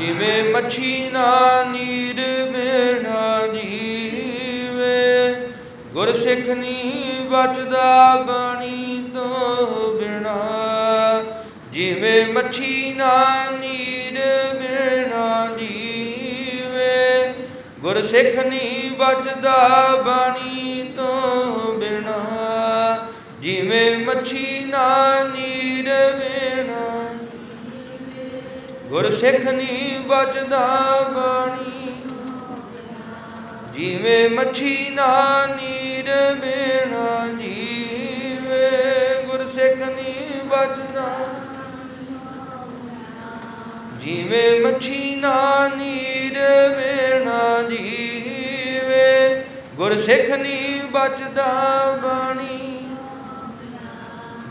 ਜਿਵੇਂ ਮੱਛੀ ਨਾ ਨੀਰ ਬਿਨਾ ਜੀਵੇ ਗੁਰ ਸਿੱਖ ਨੀ ਬਚਦਾ ਬਾਣੀ ਤੋਂ ਬਿਨਾ। ਜਿਵੇਂ ਮੱਛੀ ਨਾ ਨੀਰ ਬਿਨਾ ਜੀਵੇ ਗੁਰ ਸਿੱਖ ਨੀ ਬਚਦਾ ਬਾਣੀ ਤੋਂ ਬਿਨਾ। ਜਿਵੇਂ ਮੱਛੀ ਨਾ ਨੀਰ ਬਿਨਾ ਗੁਰ ਸਿੱਖ ਨੀ ਬਚਦਾ ਬਾਣੀ। ਜਿਵੇਂ ਮੱਛੀ ਨਾ ਨੀਰ ਬਿਨਾ ਜੀਵੇ, ਗੁਰ ਸਿੱਖ ਨੀ ਬਚਦਾ ਜਿਵੇਂ ਮੱਛੀ ਨਾ ਨੀਰ ਬਿਨਾ ਜੀਵੇ, ਗੁਰ ਸਿੱਖ ਨੀ ਬਚਦਾ ਬਾਣੀ।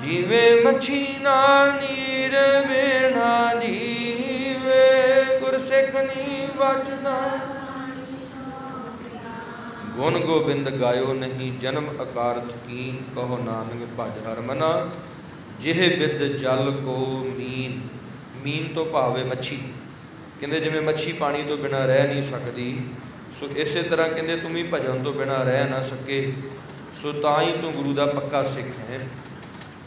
ਜਿਵੇਂ ਮੱਛੀ ਨਾ ਨੀਰ ਬਿਨਾ ਜੀ ਗੁਰ ਸਿੱਖ ਗੁਣ ਗੋਬਿੰਦ ਗਾਇਓ ਨਹੀਂ, ਜਨਮ ਅਕਾਰਥ ਕੀਨ ਕਹੋ ਨਾਨਕ ਭਜ ਹਰ ਮਨਾ। ਬਿਦ ਜਲ ਕੋ ਮੀਨ ਮੀਨ ਤੋਂ ਭਾਵੇ ਮੱਛੀ। ਕਹਿੰਦੇ ਜਿਵੇਂ ਮੱਛੀ ਪਾਣੀ ਤੋਂ ਬਿਨਾ ਰਹਿ ਨਹੀਂ ਸਕਦੀ, ਸੋ ਇਸੇ ਤਰ੍ਹਾਂ ਕਹਿੰਦੇ ਤੂੰ ਵੀ ਭਜਨ ਤੋਂ ਬਿਨਾ ਰਹਿ ਨਾ ਸਕੇ, ਸੋ ਤਾਂ ਹੀ ਤੂੰ ਗੁਰੂ ਦਾ ਪੱਕਾ ਸਿੱਖ ਹੈ।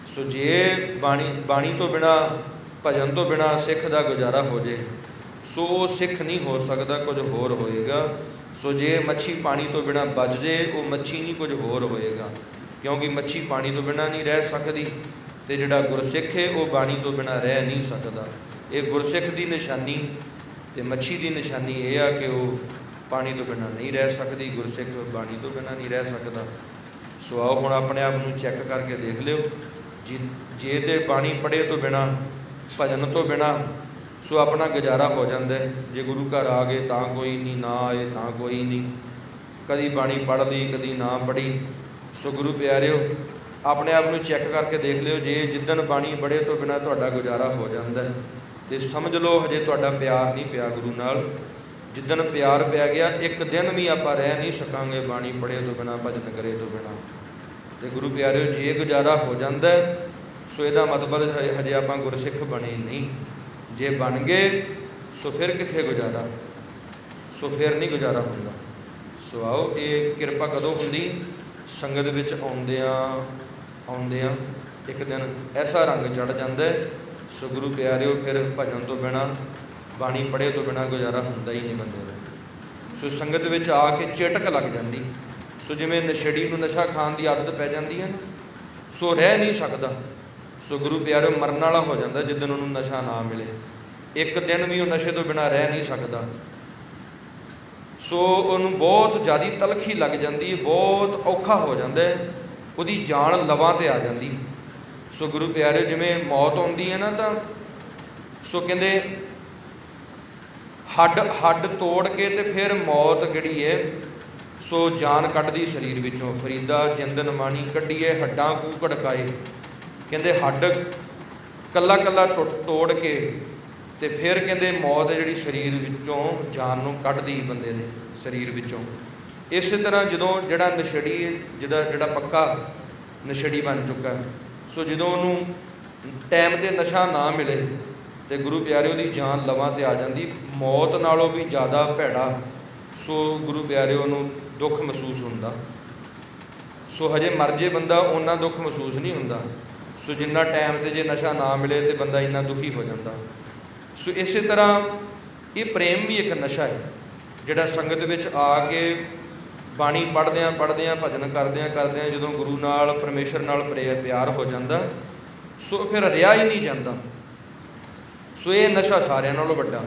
ਸੋ ਜੇ ਬਾਣੀ ਬਾਣੀ ਤੋਂ ਬਿਨਾ, ਭਜਨ ਤੋਂ ਬਿਨਾ ਸਿੱਖ ਦਾ ਗੁਜ਼ਾਰਾ ਹੋ ਜੇ ਸੋ ਉਹ ਸਿੱਖ ਨਹੀਂ ਹੋ ਸਕਦਾ ਕੁਝ ਹੋਰ ਹੋਏਗਾ। ਸੋ ਜੇ ਮੱਛੀ ਪਾਣੀ ਤੋਂ ਬਿਨਾ ਬਚ ਜੇ, ਉਹ ਮੱਛੀ ਨਹੀਂ ਕੁਝ ਹੋਰ ਹੋਏਗਾ। ਕਿਉਂਕਿ ਮੱਛੀ ਪਾਣੀ ਤੋਂ ਬਿਨਾ ਨਹੀਂ ਰਹਿ ਸਕਦੀ ਤੇ ਜਿਹੜਾ ਗੁਰਸਿੱਖ ਹੈ, ਉਹ ਬਾਣੀ ਤੋਂ ਬਿਨਾ ਰਹਿ ਨਹੀਂ ਸਕਦਾ। ਇਹ ਗੁਰਸਿੱਖ ਦੀ ਨਿਸ਼ਾਨੀ ਤੇ ਮੱਛੀ ਦੀ ਨਿਸ਼ਾਨੀ ਇਹ ਆ ਕਿ ਉਹ ਪਾਣੀ ਤੋਂ ਬਿਨਾ ਨਹੀਂ ਰਹਿ ਸਕਦੀ, ਗੁਰਸਿੱਖ ਬਾਣੀ ਤੋਂ ਬਿਨਾ ਨਹੀਂ ਰਹਿ ਸਕਦਾ। ਸੋ ਆਓ ਹੁਣ ਆਪਣੇ ਆਪ ਨੂੰ ਚੈੱਕ ਕਰਕੇ ਦੇਖ ਲਿਓ। ਜੇ ਜੇ ਤੇ ਬਾਣੀ ਪੜ੍ਹੇ ਤੋਂ ਬਿਨਾ, ਭਜਨ ਤੋਂ ਬਿਨਾ ਸੋ ਆਪਣਾ ਗੁਜ਼ਾਰਾ ਹੋ ਜਾਂਦਾ ਹੈ। ਜੇ ਗੁਰੂ ਘਰ ਆ ਗਏ ਤਾਂ ਕੋਈ ਨਹੀਂ, ਨਾ ਆਏ ਤਾਂ ਕੋਈ ਨਹੀਂ। ਕਦੀ ਬਾਣੀ ਪੜ੍ਹ ਲਈ, ਕਦੀ ਨਾ ਪੜ੍ਹੀ। ਸੋ ਗੁਰੂ ਪਿਆਰਿਓ, ਆਪਣੇ ਆਪ ਨੂੰ ਚੈੱਕ ਕਰਕੇ ਦੇਖ ਲਿਓ, ਜੇ ਜਿੱਦਣ ਬਾਣੀ ਪੜ੍ਹੇ ਤੋਂ ਬਿਨਾ ਤੁਹਾਡਾ ਗੁਜ਼ਾਰਾ ਹੋ ਜਾਂਦਾ ਹੈ। ਤੇ ਸਮਝ ਲਓ, ਹਜੇ ਤੁਹਾਡਾ ਪਿਆਰ ਨਹੀਂ ਪਿਆ ਗੁਰੂ ਨਾਲ। ਜਿੱਦਣ ਪਿਆਰ ਪਿਆ ਗਿਆ, ਇੱਕ ਦਿਨ ਵੀ ਆਪਾਂ ਰਹਿ ਨਹੀਂ ਸਕਾਂਗੇ ਬਾਣੀ ਪੜ੍ਹੇ ਤੋਂ ਬਿਨਾ, ਭਜਨ ਕਰੇ ਤੋਂ ਬਿਨਾ। ਤੇ ਗੁਰੂ ਪਿਆਰਿਓ, ਜੇ ਗੁਜ਼ਾਰਾ ਹੋ ਜਾਂਦਾ ਸੋ ਇਹਦਾ ਮਤਲਬ ਹਜੇ ਆਪਾਂ ਗੁਰਸਿੱਖ ਬਣੇ ਨਹੀਂ। ਜੇ ਬਣ ਗਏ ਸੋ ਫਿਰ ਕਿੱਥੇ ਗੁਜ਼ਾਰਾ? ਸੋ ਫਿਰ ਨਹੀਂ ਗੁਜ਼ਾਰਾ ਹੁੰਦਾ। ਸੋ ਆਓ ਇਹ ਕਿਰਪਾ ਕਦੋਂ ਹੁੰਦੀ? ਸੰਗਤ ਵਿੱਚ ਆਉਂਦਿਆਂ ਆਉਂਦਿਆਂ ਇੱਕ ਦਿਨ ਐਸਾ ਰੰਗ ਚੜ ਜਾਂਦਾ ਹੈ, ਸੋ ਗੁਰੂ ਪਿਆਰਿਓ ਫਿਰ ਭਜਨ ਤੋਂ ਬਿਨਾ ਬਾਣੀ ਪੜ੍ਹੇ ਤੋਂ ਬਿਨਾ ਗੁਜ਼ਾਰਾ ਹੁੰਦਾ ਹੀ ਨਹੀਂ ਬੰਦੇ ਦਾ। ਸੋ ਸੰਗਤ ਵਿੱਚ ਆ ਕੇ ਚੇਟਕ ਲੱਗ ਜਾਂਦੀ। ਸੋ ਜਿਵੇਂ ਨਸ਼ੇੜੀ ਨੂੰ ਨਸ਼ਾ ਖਾਣ ਦੀ ਆਦਤ ਪੈ ਜਾਂਦੀ ਹੈ ਨਾ ਸੋ ਰਹਿ ਨਹੀਂ ਸਕਦਾ। ਸੋ ਗੁਰੂ ਪਿਆਰਿਓ, ਮਰਨ ਵਾਲਾ ਹੋ ਜਾਂਦਾ ਜਿੱਦਨ ਉਹਨੂੰ ਨਸ਼ਾ ਨਾ ਮਿਲੇ। ਇੱਕ ਦਿਨ ਵੀ ਉਹ ਨਸ਼ੇ ਤੋਂ ਬਿਨਾ ਰਹਿ ਨਹੀਂ ਸਕਦਾ। ਸੋ ਉਹਨੂੰ ਬਹੁਤ ਜ਼ਿਆਦੀ ਤਲਖੀ ਲੱਗ ਜਾਂਦੀ ਹੈ, ਬਹੁਤ ਔਖਾ ਹੋ ਜਾਂਦਾ ਹੈ। ਉਹਦੀ ਜਾਨ ਲਵਾਂ ਤੇ ਆ ਜਾਂਦੀ ਸੋ ਗੁਰੂ ਪਿਆਰਿਓ, ਜਿਵੇਂ ਮੌਤ ਆਉਂਦੀ ਹੈ ਨਾ ਤਾਂ, ਸੋ ਕਹਿੰਦੇ, ਹੱਡ ਹੱਡ ਤੋੜ ਕੇ ਤੇ ਫਿਰ ਮੌਤ ਜਿਹੜੀ ਹੈ, ਸੋ ਜਾਨ ਕੱਢਦੀ ਸਰੀਰ ਵਿੱਚੋਂ। ਫਰੀਦਾ ਜਿੰਦਨ ਮਾਣੀ ਕੱਢੀਏ, ਹੱਡਾਂ ਕੂ ਕੜਕਾਏ ਕਹਿੰਦੇ ਹੱਡ ਕੱਲਾ ਕੱਲਾ ਟੁੱਟ- ਤੋੜ ਕੇ ਤੇ ਫਿਰ ਕਹਿੰਦੇ ਮੌਤ ਜਿਹੜੀ ਸਰੀਰ ਵਿੱਚੋਂ ਜਾਨ ਨੂੰ ਕੱਢਦੀ ਬੰਦੇ ਦੇ ਸਰੀਰ ਵਿੱਚੋਂ। ਇਸੇ ਤਰ੍ਹਾਂ ਜਦੋਂ ਜਿਹੜਾ ਨਸ਼ੜੀ ਹੈ, ਜਿਹੜਾ ਪੱਕਾ ਨਸ਼ੜੀ ਬਣ ਚੁੱਕਾ ਸੋ ਜਦੋਂ ਉਹਨੂੰ ਟਾਈਮ ਤੇ ਨਸ਼ਾ ਨਾ ਮਿਲੇ ਤੇ ਗੁਰੂ ਪਿਆਰਿਓ ਦੀ ਜਾਨ ਲਵਾਂ ਤੇ ਆ ਜਾਂਦੀ ਮੌਤ ਨਾਲੋਂ ਵੀ ਜ਼ਿਆਦਾ ਭੈੜਾ ਸੋ ਗੁਰੂ ਪਿਆਰਿਓ ਨੂੰ ਦੁੱਖ ਮਹਿਸੂਸ ਹੁੰਦਾ। ਸੋ ਹਜੇ ਮਰ ਜੇ ਬੰਦਾ ਉਹਨਾਂ ਦੁੱਖ ਮਹਿਸੂਸ ਨਹੀਂ ਹੁੰਦਾ। ਸੋ ਜਿੰਨਾ ਟਾਈਮ ਤੇ ਜੇ ਨਸ਼ਾ ਨਾ ਮਿਲੇ ਤੇ ਬੰਦਾ ਇੰਨਾ ਦੁਖੀ ਹੋ ਜਾਂਦਾ। ਸੋ ਇਸੇ ਤਰ੍ਹਾਂ ਇਹ ਪ੍ਰੇਮ ਵੀ ਇੱਕ ਨਸ਼ਾ ਹੈ, ਜਿਹੜਾ ਸੰਗਤ ਵਿੱਚ ਆ ਕੇ ਬਾਣੀ ਪੜ੍ਹਦਿਆਂ ਪੜ੍ਹਦਿਆਂ, ਭਜਨ ਕਰਦਿਆਂ ਕਰਦਿਆਂ ਜਦੋਂ ਗੁਰੂ ਨਾਲ, ਪਰਮੇਸ਼ਰ ਨਾਲ ਪ੍ਰੇ- ਪਿਆਰ ਹੋ ਜਾਂਦਾ, ਸੋ ਫਿਰ ਰਿਹਾ ਹੀ ਨਹੀਂ ਜਾਂਦਾ। ਸੋ ਇਹ ਨਸ਼ਾ ਸਾਰਿਆਂ ਨਾਲੋਂ ਵੱਡਾ।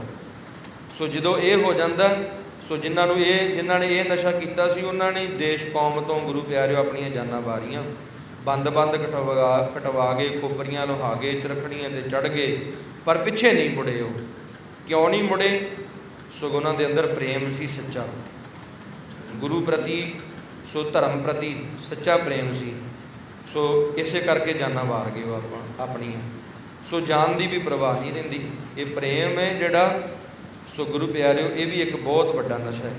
ਸੋ ਜਦੋਂ ਇਹ ਹੋ ਜਾਂਦਾ, ਸੋ ਜਿਨ੍ਹਾਂ ਨੂੰ ਇਹ, ਜਿਨ੍ਹਾਂ ਨੇ ਇਹ ਨਸ਼ਾ ਕੀਤਾ ਸੀ, ਉਹਨਾਂ ਨੇ ਦੇਸ਼, ਕੌਮ ਤੋਂ ਗੁਰੂ ਪਿਆਰਿਓ ਆਪਣੀਆਂ ਜਾਨਾਂ ਵਾਰੀਆਂ। ਬੰਦ-ਬੰਦ ਕਟਵਾ ਕਟਵਾ ਗਏ ਖੋਪਰੀਆਂ ਲੁਹਾ ਕੇ ਚਰਖੜੀਆਂ ਤੇ ਚੜ ਗਏ, ਪਰ ਪਿੱਛੇ ਨਹੀਂ ਮੁੜੇ ਉਹ। ਕਿਉਂ ਨਹੀਂ ਮੁੜੇ? ਸਗੋਂ ਦੇ ਅੰਦਰ ਪ੍ਰੇਮ ਸੀ, ਸੱਚਾ। ਗੁਰੂ ਪ੍ਰਤੀ, ਸੋ ਧਰਮ ਪ੍ਰਤੀ ਸੱਚਾ ਪ੍ਰੇਮ ਸੀ। ਸੋ ਇਸੇ ਕਰਕੇ ਜਾਨਾਂ ਵਾਰ ਗਏ ਉਹ ਆਪਾਂ ਆਪਣੀਆਂ। ਸੋ ਜਾਨ ਦੀ ਵੀ ਪਰਵਾਹ ਨਹੀਂ ਰਹਿੰਦੀ। ਇਹ ਪ੍ਰੇਮ ਹੈ ਜਿਹੜਾ, ਸੋ ਗੁਰੂ ਪਿਆਰਿਓ, ਇਹ ਵੀ ਇੱਕ ਬਹੁਤ ਵੱਡਾ ਨਸ਼ਾ ਹੈ।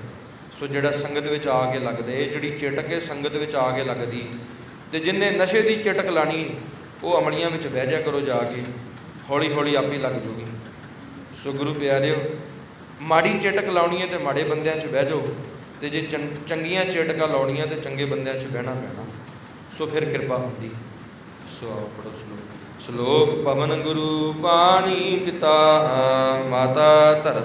ਸੋ ਜਿਹੜਾ ਸੰਗਤ ਵਿੱਚ ਆ ਕੇ ਲੱਗਦਾ ਇਹ ਜਿਹੜੀ ਚਿਟਕ ਹੈ, ਸੰਗਤ ਵਿੱਚ ਆ ਕੇ ਲੱਗਦੀ। ਤੇ ਜਿੰਨੇ ਨਸ਼ੇ ਦੀ ਚਟਕ ਲਾਣੀ ਉਹ ਅਮਲੀਆਂ ਵਿੱਚ ਬਹਿ ਜਾ ਕਰੋ ਜਾ ਕੇ। ਹੌਲੀ ਹੌਲੀ ਆਪੇ ਲੱਗ ਜੂਗੀ। ਸੋ ਗੁਰੂ ਪਿਆਰਿਓ, ਮਾੜੀ ਚਿਟਕ ਲਾਉਣੀ ਹੈ ਤੇ ਮਾੜੇ ਬੰਦਿਆਂ 'ਚ ਬਹਿ ਜਾਓ। ਤੇ ਜੇ ਚੰ- ਚੰਗੀਆਂ ਚਿਟਕਾਂ ਲਾਉਣੀਆਂ ਤੇ ਚੰਗੇ ਬੰਦਿਆਂ 'ਚ ਬਹਿਣਾ ਪੈਣਾ। ਸੋ ਫਿਰ ਕਿਰਪਾ ਹੁੰਦੀ। ਸੋ ਆਓ ਪੜੋ ਸ਼ਲੋਕ। ਸ਼ਲੋਕ ਪਵਨ ਗੁਰੂ ਪਾਣੀ ਪਿਤਾ ਮਾਤਾ ਧਰਤ।